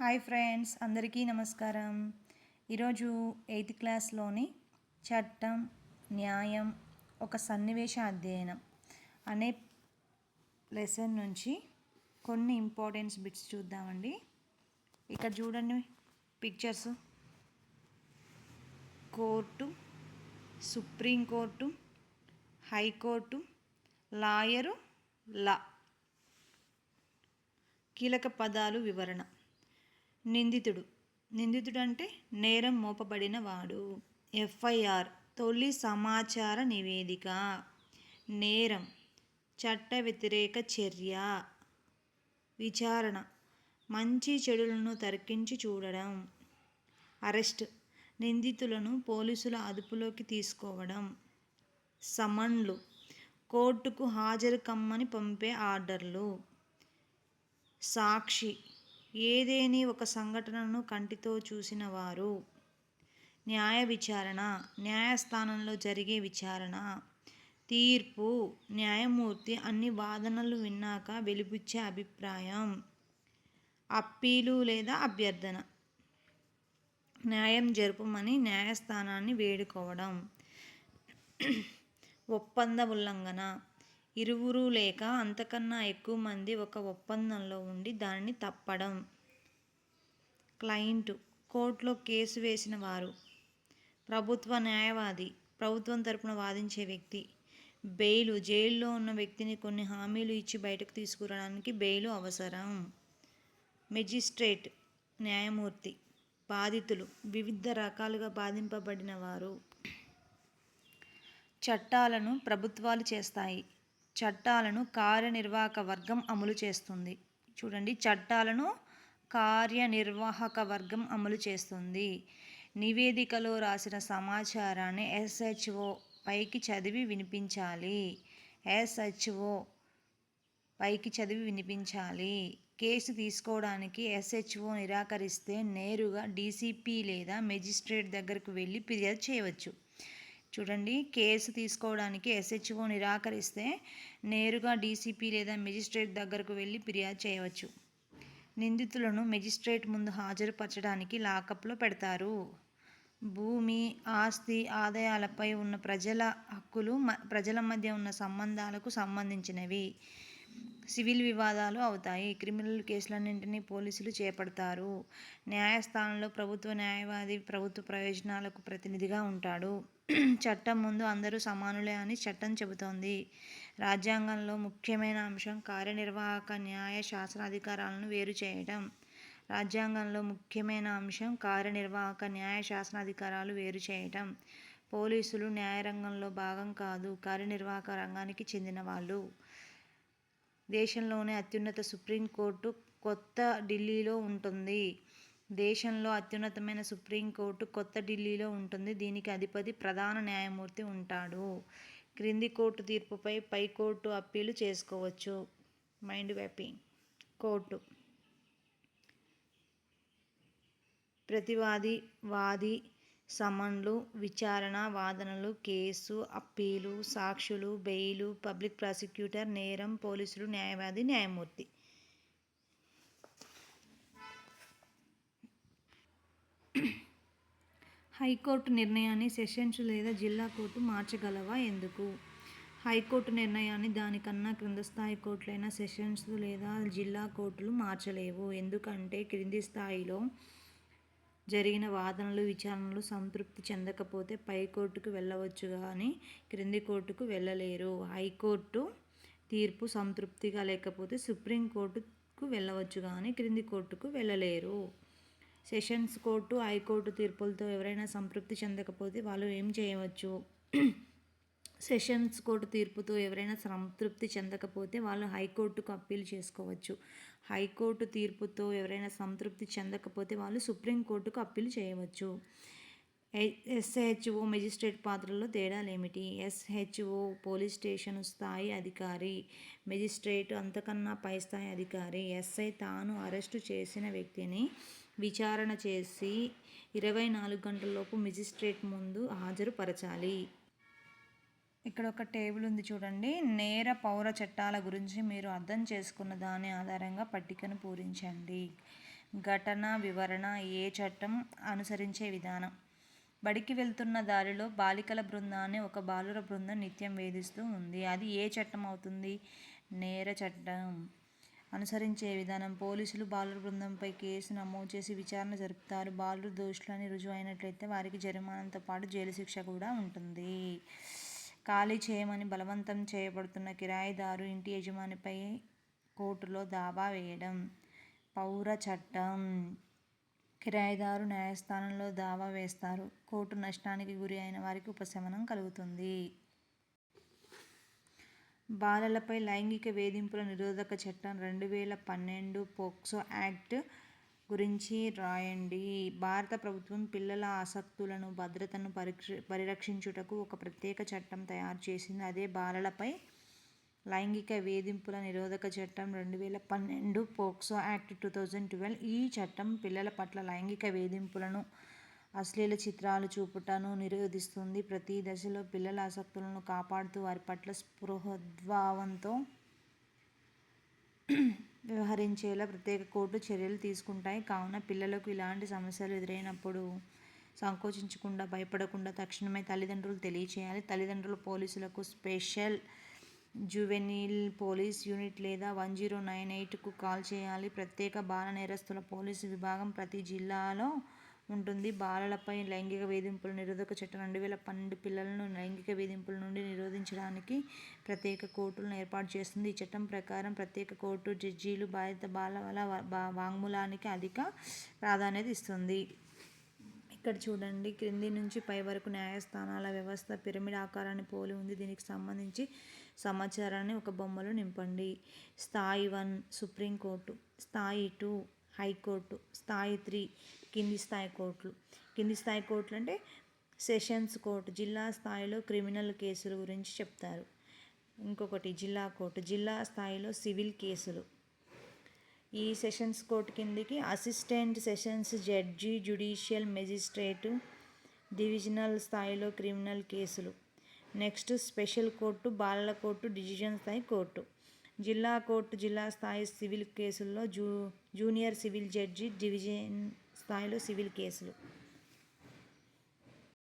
Hi friends అందరికీ నమస్కారం. ఈరోజు ఎయిత్ క్లాస్లోని చట్టం న్యాయం ఒక సన్నివేశ అధ్యయనం అనే లెసన్ నుంచి కొన్ని ఇంపార్టెన్స్ బిట్స్ చూద్దామండి. ఇక్కడ చూడండి pictures. Court supreme court high court lawyer law. కీలక పదాలు వివరణ. నిందితుడు. నిందితుడు అంటే నేరం మోపబడిన వాడు. ఎఫ్ఐఆర్ తొలి సమాచార నివేదిక. నేరం చట్ట వ్యతిరేక చర్య. విచారణ మంచి చెడులను తరికించి చూడడం. అరెస్ట్ నిందితులను పోలీసుల అదుపులోకి తీసుకోవడం. సమన్లు కోర్టుకు హాజరు కమ్మని పంపే ఆర్డర్లు. సాక్షి ఏదేని ఒక సంఘటనను కంటితో చూసిన వారు? న్యాయ విచారణ న్యాయస్థానంలో జరిగే విచారణ తీర్పు న్యాయమూర్తి అన్ని వాదనలు విన్నాక వెలిబుచ్చే అభిప్రాయం అప్పీలు లేదా అభ్యర్థన. న్యాయం జరుపమని న్యాయస్థానాన్ని వేడుకోవడం. ఒప్పంద ఉల్లంఘన ఇరువురు లేక అంతకన్నా ఎక్కువ మంది ఒక ఒప్పందంలో ఉండి దానిని తప్పడం. క్లయింటు కోర్టులో కేసు వేసిన వారు ప్రభుత్వ న్యాయవాది ప్రభుత్వం తరపున వాదించే వ్యక్తి బెయిలు జైల్లో ఉన్న వ్యక్తిని కొన్ని హామీలు ఇచ్చి బయటకు తీసుకురావడానికి బెయిలు అవసరం. మెజిస్ట్రేట్ న్యాయమూర్తి బాధితులు వివిధ రకాలుగా బాధింపబడిన వారు. చట్టాలను ప్రభుత్వాలు చేస్తాయి. చట్టాలను కార్యనిర్వాహక వర్గం అమలు చేస్తుంది. చూడండి చట్టాలను కార్యనిర్వాహక వర్గం అమలు చేస్తుంది. నివేదికలో రాసిన సమాచారాన్ని ఎస్హెచ్ఓ పైకి చదివి వినిపించాలి. ఎస్హెచ్ఓ పైకి చదివి వినిపించాలి. కేసు తీసుకోవడానికి ఎస్హెచ్ఓ నిరాకరిస్తే నేరుగా డీసీపీ లేదా మెజిస్ట్రేట్ దగ్గరకు వెళ్ళి ఫిర్యాదు చేయవచ్చు. చూడండి కేసు తీసుకోవడానికి ఎస్హెచ్ఓ నిరాకరిస్తే నేరుగా డీసీపీ లేదా మెజిస్ట్రేట్ దగ్గరకు వెళ్ళి ఫిర్యాదు చేయవచ్చు. నిందితులను మెజిస్ట్రేట్ ముందు హాజరుపరచడానికి లాకప్లో పెడతారు. భూమి ఆస్తి ఆదాయాలపై ఉన్న ప్రజల హక్కులు ప్రజల మధ్య ఉన్న సంబంధాలకు సంబంధించినవి. సివిల్ వివాదాలు అవుతాయి. క్రిమినల్ కేసులన్నింటినీ పోలీసులు చేపడతారు. న్యాయస్థానంలో ప్రభుత్వ న్యాయవాది ప్రభుత్వ ప్రయోజనాలకు ప్రతినిధిగా ఉంటాడు. చట్టం ముందు అందరూ సమానులే అని చట్టం చెబుతోంది. రాజ్యాంగంలో ముఖ్యమైన అంశం కార్యనిర్వాహక న్యాయ శాసనాధికారాలను అధికారాలను వేరు చేయడం రాజ్యాంగంలో ముఖ్యమైన అంశం కార్యనిర్వాహక న్యాయ శాసనాధికారాలు వేరు చేయటం. పోలీసులు న్యాయరంగంలో భాగం కాదు కార్యనిర్వాహక రంగానికి చెందిన వాళ్ళు దేశంలోనే అత్యున్నత సుప్రీంకోర్టు కొత్త ఢిల్లీలో ఉంటుంది. దేశంలో అత్యున్నతమైన సుప్రీంకోర్టు కొత్త ఢిల్లీలో ఉంటుంది. దీనికి అధిపతి ప్రధాన న్యాయమూర్తి ఉంటాడు. క్రింది కోర్టు తీర్పుపై పై కోర్టు అప్పీలు చేసుకోవచ్చు. Mind mapping. కోర్టు. ప్రతివాది వాది సమన్లు విచారణ వాదనలు కేసు అప్పీలు సాక్షులు బెయిలు పబ్లిక్ ప్రాసిక్యూటర్ నేరం పోలీసులు న్యాయవాది న్యాయమూర్తి. హైకోర్టు నిర్ణయాన్ని సెషన్స్ లేదా జిల్లా కోర్టు మార్చగలవా? ఎందుకు? హైకోర్టు నిర్ణయాన్ని దానికన్నా క్రింద స్థాయి కోర్టులైన సెషన్స్ లేదా జిల్లా కోర్టులు మార్చలేవు. ఎందుకంటే క్రింది స్థాయిలో జరిగిన వాదనలు విచారణలు సంతృప్తి చెందకపోతే పై కోర్టుకు వెళ్ళవచ్చు కానీ క్రింది కోర్టుకు వెళ్ళలేరు. హైకోర్టు తీర్పు సంతృప్తిగా లేకపోతే సుప్రీంకోర్టుకు వెళ్ళవచ్చు కానీ క్రింది కోర్టుకు వెళ్ళలేరు. సెషన్స్ కోర్టు హైకోర్టు తీర్పులతో ఎవరైనా సంతృప్తి చెందకపోతే వాళ్ళు ఏం చేయవచ్చు? సెషన్స్ కోర్టు తీర్పుతో ఎవరైనా సంతృప్తి చెందకపోతే వాళ్ళు హైకోర్టుకు అప్పీల్ చేసుకోవచ్చు. హైకోర్టు తీర్పుతో ఎవరైనా సంతృప్తి చెందకపోతే వాళ్ళు సుప్రీంకోర్టుకు అప్పీల్ చేయవచ్చు. ఎస్హెచ్ఓ మెజిస్ట్రేట్ పాత్రలో తేడాలు ఏమిటి ఎస్హెచ్ఓ పోలీస్ స్టేషన్ స్థాయి అధికారి మెజిస్ట్రేట్ అంతకన్నా పై స్థాయి అధికారి ఎస్ఐ తాను అరెస్టు చేసిన వ్యక్తిని విచారణ చేసి ఇరవై నాలుగు గంటలలోపు మెజిస్ట్రేట్ ముందు హాజరుపరచాలి. ఇక్కడ ఒక టేబుల్ ఉంది చూడండి. నేర పౌర చట్టాల గురించి మీరు అర్థం చేసుకున్న దాని ఆధారంగా పట్టికను పూరించండి. ఘటన వివరణ ఏ చట్టం అనుసరించే విధానం? బడికి వెళ్తున్న దారిలో బాలికల బృందాన్ని ఒక బాలుర బృందం నిత్యం వేధిస్తూ ఉంది. అది ఏ చట్టం అవుతుంది? నేర చట్టం. అనుసరించే విధానం. పోలీసులు బాలుర బృందంపై కేసు నమోదు చేసి విచారణ జరుపుతారు. బాలురు దోషులని రుజువు అయినట్లయితే వారికి జరిమానాతో పాటు జైలు శిక్ష కూడా ఉంటుంది. ఖాళీ చేయమని బలవంతం చేయబడుతున్న కిరాయిదారు ఇంటి యజమానిపై కోర్టులో దావా వేయడం. పౌర చట్టం. కిరాయిదారు న్యాయస్థానంలో దావా వేస్తారు. కోర్టు నష్టానికి గురి అయిన వారికి ఉపశమనం కలుగుతుంది. బాలలపై లైంగిక వేధింపుల నిరోధక చట్టం రెండు వేల పన్నెండు పోక్సో యాక్ట్ గురించి రాయండి. భారత ప్రభుత్వం పిల్లల ఆసక్తులను భద్రతను పరిరక్షించుటకు ఒక ప్రత్యేక చట్టం తయారు చేసింది. అదే బాలలపై లైంగిక వేధింపుల నిరోధక చట్టం రెండు వేల పన్నెండు POCSO act two thousand twelve ఈ చట్టం పిల్లల పట్ల లైంగిక వేధింపులను అశ్లీల చిత్రాలు చూపుటను నిరోధిస్తుంది. ప్రతి దశలో పిల్లల ఆసక్తులను కాపాడుతూ వారి పట్ల స్పృహద్భావంతో వ్యవహరించేలా ప్రత్యేక కోర్టు చర్యలు తీసుకుంటాయి. కావున పిల్లలకు ఇలాంటి సమస్యలు ఎదురైనప్పుడు సంకోచించకుండా భయపడకుండా తక్షణమే తల్లిదండ్రులు తెలియచేయాలి. తల్లిదండ్రులు పోలీసులకు స్పెషల్ జువెనిల్ పోలీస్ యూనిట్ లేదా వన్ జీరో నైన్ ఎయిట్కు కాల్ చేయాలి. ప్రత్యేక బాల నేరస్తుల పోలీసు విభాగం ప్రతి జిల్లాలో ఉంటుంది. బాలలపై లైంగిక వేధింపుల నిరోధక చట్టం రెండు వేల పన్నెండు పిల్లలను లైంగిక వేధింపుల నుండి నిరోధించడానికి ప్రత్యేక కోర్టులను ఏర్పాటు చేస్తుంది. ఈ చట్టం ప్రకారం ప్రత్యేక కోర్టు జడ్జీలు బాధిత బాలల వాంగ్మూలానికి అధిక ప్రాధాన్యత ఇస్తుంది. ఇక్కడ చూడండి. క్రింది నుంచి పై వరకు న్యాయస్థానాల వ్యవస్థ పిరమిడ్ ఆకారాన్ని పోలి ఉంది. దీనికి సంబంధించి సమాచారాన్ని ఒక బొమ్మలో నింపండి. స్థాయి వన్ సుప్రీంకోర్టు స్థాయి టూ హైకోర్టు. స్థాయి త్రీ కింది స్థాయి కోర్టులు. కింది స్థాయి కోర్టులు అంటే సెషన్స్ కోర్టు జిల్లా స్థాయిలో క్రిమినల్ కేసుల గురించి చెప్తారు. ఇంకొకటి జిల్లా కోర్టు. జిల్లా స్థాయిలో సివిల్ కేసులు. ఈ సెషన్స్ కోర్టు కిందికి assistant sessions judge judicial magistrate divisional స్థాయిలో క్రిమినల్ కేసులు. నెక్స్ట్ స్పెషల్ కోర్టు బాలల కోర్టు డివిజన్ స్థాయి కోర్టు. జిల్లా కోర్టు జిల్లా స్థాయి సివిల్ కేసుల్లో జూ జూనియర్ సివిల్ జడ్జి డివిజన్ స్థాయిలో సివిల్ కేసులు.